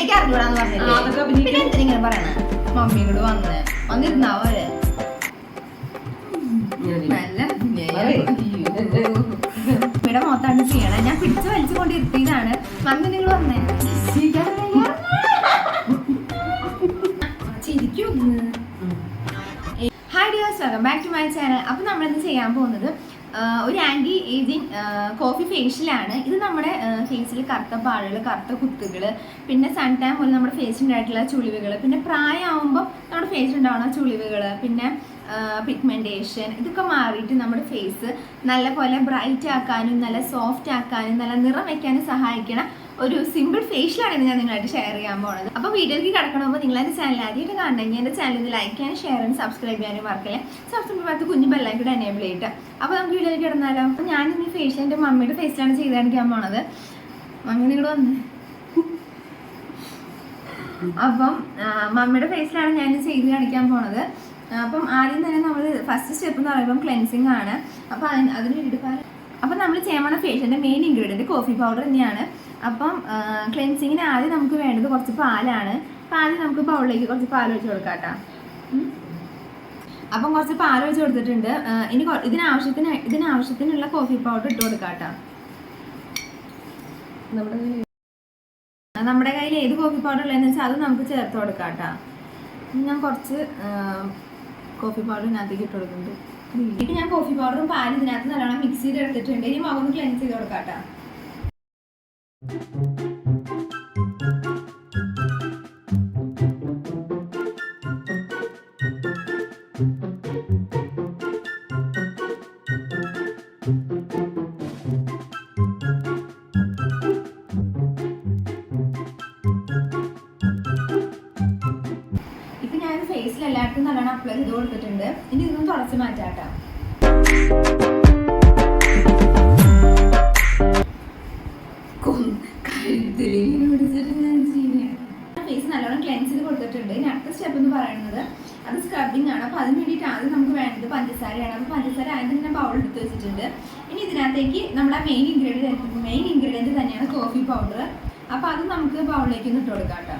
എനിക്ക് അറിഞ്ഞൂടാന്ന് പറഞ്ഞില്ലേ? പിന്നെ എന്തിനിങ്ങനെ പറയണേ? മമ്മി കൂടെ വന്ന്. വന്നിരുന്നാവോ അവർ? നല്ല ഇവിടെ മോത്താണ് ചെയ്യണേ. ഞാൻ പിടിച്ചു വലിച്ചു കൊണ്ടിരുത്തിയതാണ് മമ്മി നിങ്ങൾ വന്നേ. ചിരിക്കും hi dears welcome back to my channel അപ്പോൾ നമ്മളിന്ന് ചെയ്യാൻ പോകുന്നത് ഒരു ആന്റി ഏജിങ് കോഫി ഫേഷ്യലാണ് ഇത് നമ്മുടെ ഫേസിൽ കറുത്ത പാടുകൾ കറുത്ത കുത്തുകൾ പിന്നെ സൺ ടൈം പോലെ നമ്മുടെ ഫേസിലുണ്ടായിട്ടുള്ള ചുളിവുകൾ പിന്നെ പ്രായമാകുമ്പോൾ നമ്മുടെ ഫേസിലുണ്ടാവുന്ന ചുളിവുകൾ പിന്നെ പിഗ്മെന്റേഷൻ ഇതൊക്കെ മാറിയിട്ട് നമ്മുടെ ഫേസ് നല്ല പോലെ ബ്രൈറ്റ് ആക്കാനും നല്ല സോഫ്റ്റ് ആക്കാനും നല്ല നിറം വയ്ക്കാനും സഹായിക്കണ ഒരു സിമ്പിൾ ഫേഷ്യലാണ് ഞാൻ നിങ്ങളായിട്ട് ഷെയർ ചെയ്യാൻ പോണത്. അപ്പോൾ വീഡിയോയിലേക്ക് കിടക്കണമെങ്കിൽ നിങ്ങൾ എന്റെ ചാനൽ ആദ്യമായിട്ട് കാണണമെങ്കിൽ എന്റെ ചാനൽ ഒന്ന് ലൈക്ക് ചെയ്യാനും ഷെയർ ചെയ്യാനും സബ്സ്ക്രൈബ് ചെയ്യാനും മറക്കില്ല? സബ്സ്ക്രൈബ് ചെയ്യാത്ത കുഞ്ഞു ബെല്ലായി കൂടെ എനേബിൾ ചെയ്തിട്ട് അപ്പോൾ നമുക്ക് വീഡിയോയിലേക്ക് കിടന്നാലോ. അപ്പോൾ ഞാൻ ഇനി ഫേഷ്യൽ എന്റെ മമ്മിയുടെ ഫേസിലാണ് ചെയ്ത് കാണിക്കാൻ പോണത്. മമ്മി നിങ്ങൾ വന്ന്. അപ്പം മമ്മിയുടെ ഫേസിലാണ് ഞാൻ ചെയ്ത് കാണിക്കാൻ പോണത്. അപ്പം ആദ്യം തന്നെ നമ്മൾ ഫസ്റ്റ് സ്റ്റെപ്പ് എന്ന് പറയുമ്പോൾ ക്ലെൻസിങ് ആണ്. അപ്പം അതിന് വേണ്ടിയിട്ട് അപ്പം നമ്മൾ ചെയ്യാൻ പോണ ഫേഷ്യലിന്റെ മെയിൻ ഇൻഗ്രീഡിയന്റ് കോഫി പൗഡർ തന്നെയാണ്. അപ്പം ക്ലെൻസിങ്ങിന് ആദ്യം നമുക്ക് വേണ്ടത് കുറച്ച് പാലാണ്. അപ്പം ആദ്യം നമുക്ക് ബൗളിലേക്ക് കുറച്ച് പാൽ ഒഴിച്ച് കൊടുക്കാം കേട്ടോ അപ്പം കുറച്ച് പാൽ ഒഴിച്ച് കൊടുത്തിട്ടുണ്ട്. ഇനി ഇതിനാവശ്യത്തിന് ഇതിനാവശ്യത്തിനുള്ള കോഫി പൗഡർ ഇട്ട് കൊടുക്കാം കേട്ടോ നമ്മുടെ കയ്യിൽ ഏത് കോഫി പൗഡർ ഉള്ളതെന്ന് വെച്ചാൽ അത് നമുക്ക് ചേർത്ത് കൊടുക്കാം കേട്ടോ ഞാൻ കുറച്ച് കോഫി പൗഡർ ഇതിനകത്തേക്ക് ഇട്ട് കൊടുക്കുന്നുണ്ട്. ഞാൻ കോഫി പൗഡറും പാലും ഇതിനകത്ത് നല്ലോണം മിക്സ് ചെയ്ത് എടുത്തിട്ടുണ്ട് ഇനി മുഖം ക്ലെൻസ് ചെയ്ത് കൊടുക്കാം കേട്ടോ ഫേസിൽ എല്ലാവർക്കും നല്ലോണം അപ്ലൈ ചെയ്ത് കൊടുത്തിട്ടുണ്ട്. ഇനി ഇതൊന്നും തുടച്ച് മാറ്റാം പഞ്ചസാരയാണ് അപ്പോൾ പഞ്ചസാര ആദ്യം തന്നെ ബൗൾ എടുത്ത് വെച്ചിട്ടുണ്ട്. ഇനി ഇതിനകത്തേക്ക് നമ്മുടെ മെയിൻ ഇൻഗ്രീഡിയന്റ് മെയിൻ ഇൻഗ്രീഡിയന്റ് തന്നെയാണ് കോഫി പൗഡർ അപ്പോൾ അത് നമുക്ക് ബൗളിലേക്ക് ഒന്ന് ഇട്ട് കൊടുക്കാം കേട്ടോ.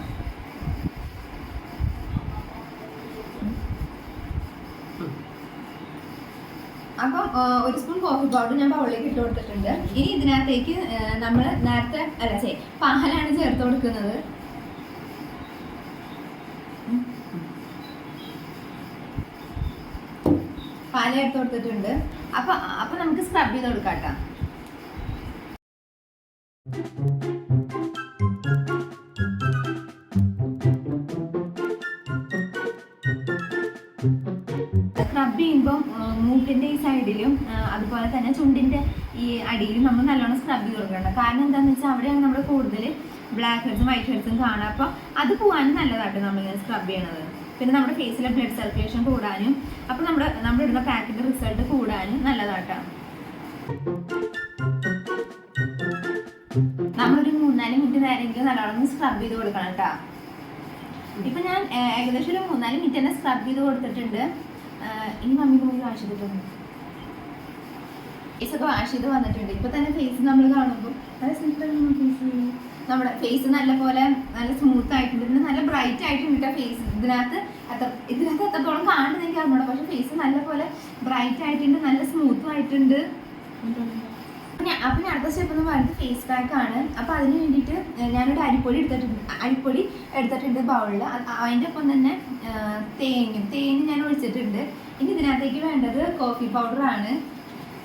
അപ്പം ഒരു സ്പൂൺ കോഫി പൗഡർ ഞാൻ ബൗളിലേക്ക് ഇട്ട് കൊടുത്തിട്ടുണ്ട്. ഇനി ഇതിനകത്തേക്ക് നമ്മൾ നേരത്തെ അല്ല ചേ പാലാണ് ചേർത്ത് കൊടുക്കുന്നത്. പാൽ എടുത്ത് കൊടുത്തിട്ടുണ്ട്. അപ്പൊ അപ്പൊ നമുക്ക് സ്ക്രബ് ചെയ്ത് കൊടുക്കാം കേട്ടോ. സ്ക്രബ് ചെയ്യുമ്പോൾ മൂക്കിന്റെ ഈ സൈഡിലും അതുപോലെ തന്നെ ചുണ്ടിന്റെ ഈ അടിയിലും നമ്മൾ നല്ലോണം സ്ക്രബ് ചെയ്ത് കൊടുക്കണം കാരണം എന്താണെന്ന് വെച്ചാൽ അവിടെയാണ് നമ്മൾ കൂടുതൽ ബ്ലാക്ക് ഹെഡ്സും വൈറ്റ് ഹെഡ്സും കാണുക അപ്പോൾ അത് പോകാനും നല്ലതായിട്ട് നമ്മളിങ്ങനെ സ്ക്രബ് ചെയ്യണത്. പിന്നെ നമ്മുടെ ഫേസിലെ ബ്ലഡ് സർക്കുലേഷൻ കൂടാനും അപ്പോൾ നമ്മുടെ നമ്മൾ ഇടുന്ന പാക്കിന്റെ റിസൾട്ട് കൂടാനും നല്ലതായിട്ടാണ് നമ്മളൊരു മൂന്നാൽ മിനിറ്റ് നേരമെങ്കിലും നല്ലോണം സ്ക്രബ് ചെയ്ത് കൊടുക്കണം കേട്ടോ ഇപ്പൊ ഞാൻ ഏകദേശം ഒരു മൂന്നാൽ മിനിറ്റ് തന്നെ സ്ക്രബ് ചെയ്ത് കൊടുത്തിട്ടുണ്ട്. ഇനി മമ്മിക്ക് പോയി വാഷ് ചെയ്തിട്ടുണ്ട് ഇസൊക്കെ വാഷ് ചെയ്ത് വന്നിട്ടുണ്ട്. ഇപ്പൊ തന്നെ ഫേസ് നമ്മൾ കാണുമ്പോൾ നല്ല സിമ്പിൾ ഫേസ് നമ്മുടെ ഫേസ് നല്ല പോലെ നല്ല സ്മൂത്ത് ആയിട്ടുണ്ട്. പിന്നെ നല്ല ബ്രൈറ്റ് ആയിട്ടുണ്ട് ഫേസ് ഇതിനകത്ത് അത്ര ഇതിനകത്ത് എത്രത്തോളം കാണുന്നത് എനിക്ക് അറിഞ്ഞൂടാ. പക്ഷെ ഫേസ് നല്ല പോലെ ബ്രൈറ്റ് ആയിട്ടുണ്ട് നല്ല സ്മൂത്തും ആയിട്ടുണ്ട്. അപ്പൊ അടുത്ത സ്റ്റെപ്പ് എന്ന് പറയുന്നത് ഫേസ് പാക്ക് ആണ്. അപ്പൊ അതിന് വേണ്ടിയിട്ട് ഞാനൊരു അരിപ്പൊടി എടുത്തിട്ടുണ്ട്. അരിപ്പൊടി എടുത്തിട്ടുണ്ട് ബൗളിൽ അതിന്റെ ഒപ്പം തന്നെ തേങ്ങ തേങ്ങ ഞാൻ ഒഴിച്ചിട്ടുണ്ട്. ഇനി ഇതിനകത്തേക്ക് വേണ്ടത് കോഫി പൗഡർ ആണ്.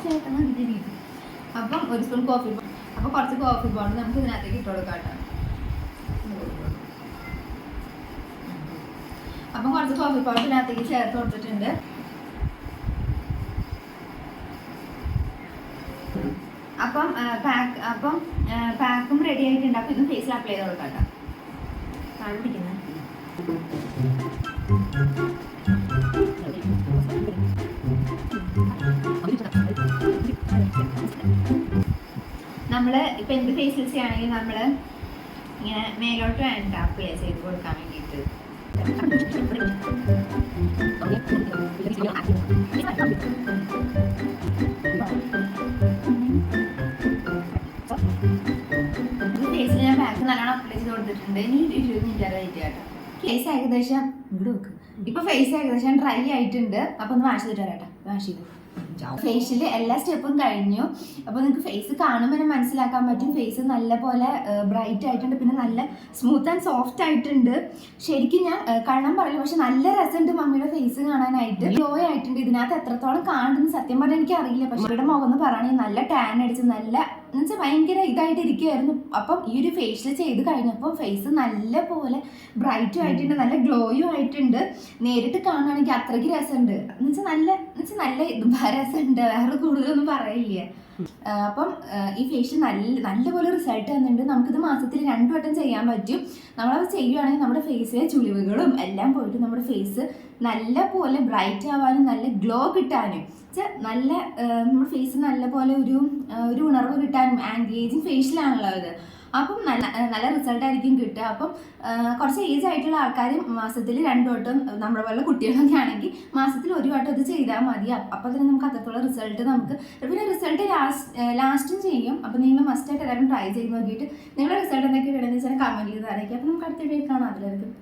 ചേട്ടൻ അപ്പം ഒരു സ്പൂൺ കോഫി അപ്പോൾ കുറച്ച് കോഫി പൗഡർ നമുക്ക് ഇതിനകത്തേക്ക് ഇട്ട് കൊടുക്കാം കേട്ടോ. അപ്പം കുറച്ച് കോഫി പൗഡർ ഇതിനകത്തേക്ക് ചേർത്ത് കൊടുത്തിട്ടുണ്ട്. അപ്പം പാക്ക് അപ്പം പാക്കും റെഡി ആയിട്ടുണ്ട്. അപ്പം ഇതും ഫേസിൽ അപ്ലൈ ചെയ്ത് കൊടുക്കാം കേട്ടോ. താഴെ ഇപ്പം എന്ത് ഫേസിൽ ചെയ്യുകയാണെങ്കിൽ നമ്മൾ ഇങ്ങനെ മേലോട്ട് വേണ്ട അപ്ലൈ ചെയ്ത് കൊടുക്കാൻ നല്ലോണം അപ്ലൈ കൊടുത്തിട്ടുണ്ട്. ഇനി ഇരുപത് മിനിറ്റ് ഫേസ് ഏകദേശം ഇപ്പൊ ഫേസ് ഏകദേശം ഡ്രൈ ആയിട്ടുണ്ട്. അപ്പൊ ഒന്ന് വാഷ് ചെയ്തിട്ട് വരാട്ടോ. വാഷ് ചെയ്ത്. ഫേഷ്യൽ എല്ലാ സ്റ്റെപ്പും കഴിഞ്ഞു. അപ്പോൾ നിങ്ങൾക്ക് ഫേസ് കാണുമ്പോൾ തന്നെ മനസ്സിലാക്കാൻ പറ്റും. ഫേസ് നല്ലപോലെ ബ്രൈറ്റ് ആയിട്ടുണ്ട്. പിന്നെ നല്ല സ്മൂത്ത് ആൻഡ് സോഫ്റ്റ് ആയിട്ടുണ്ട്. ശരിക്കും ഞാൻ കള്ളം പറയില്ല. പക്ഷെ നല്ല രസമുണ്ട് മമ്മിയുടെ ഫേസ് കാണാനായിട്ട് ഗ്ലോ ആയിട്ടുണ്ട്. ഇതിനകത്ത് എത്രത്തോളം കാണുന്നു സത്യം പറഞ്ഞാൽ എനിക്ക് അറിയില്ല. പക്ഷെ ഇവിടെ മുഖം എന്ന് പറയുകയാണെങ്കിൽ നല്ല ടാൻ അടിച്ച് നല്ല എന്നുവെച്ചാൽ ഭയങ്കര ഇതായിട്ട് ഇരിക്കുമായിരുന്നു അപ്പം ഈ ഒരു ഫേഷ്യൽ ചെയ്ത് കഴിഞ്ഞപ്പോൾ ഫേസ് നല്ല പോലെ ബ്രൈറ്റും ആയിട്ടുണ്ട് നല്ല ഗ്ലോയും ആയിട്ടുണ്ട്. നേരിട്ട് കാണുകയാണെങ്കിൽ അത്രയ്ക്ക് രസമുണ്ട്. എന്നുവെച്ചാൽ നല്ല എന്നുവെച്ചാൽ നല്ല ഇത് രസമുണ്ട്. വേറെ കൂടുതലൊന്നും പറയില്ല. അപ്പം ഈ ഫേഷ്യൽ നല്ല നല്ലപോലെ റിസൾട്ട് തന്നിട്ടുണ്ട്. നമുക്കിത് മാസത്തിൽ രണ്ടു വട്ടം ചെയ്യാൻ പറ്റും. നമ്മളത് ചെയ്യുകയാണെങ്കിൽ നമ്മുടെ ഫേസിലെ ചുളിവുകളും എല്ലാം പോയിട്ട് നമ്മുടെ ഫേസ് നല്ല പോലെ ബ്രൈറ്റ് ആവാനും നല്ല ഗ്ലോ കിട്ടാനും. ച്ച നല്ല നമ്മുടെ ഫേസ് നല്ല പോലെ ഒരു ഒരു ഉണർവ് കിട്ടാനും ആൻഗേജിങ് ഫേഷ്യലാണല്ലോ ഇത് അപ്പം നല്ല നല്ല റിസൾട്ട് ആയിരിക്കും കിട്ടുക. അപ്പം കുറച്ച് ഏജ് ആയിട്ടുള്ള ആൾക്കാർ മാസത്തിൽ രണ്ടു വട്ടം നമ്മുടെ പോലെ കുട്ടികളൊക്കെ ആണെങ്കിൽ മാസത്തിൽ ഒരു വട്ടം ഇത് ചെയ്താൽ മതി. അപ്പം തന്നെ നമുക്ക് അത്രത്തോളം റിസൾട്ട് നമുക്ക്. പിന്നെ റിസൾട്ട് ലാസ്റ്റ് ലാസ്റ്റും ചെയ്യും. അപ്പം നിങ്ങൾ മസ്റ്റായിട്ട് എല്ലാവരും ട്രൈ ചെയ്ത് നോക്കിയിട്ട് നിങ്ങളുടെ റിസൾട്ട് എന്തൊക്കെ വേണമെന്ന് വെച്ചാൽ കമന്റ് ചെയ്ത് അറിയിക്കുക. അപ്പം നമുക്ക് അടുത്ത വീഡിയോ കാണാം. അതിലായിരിക്കും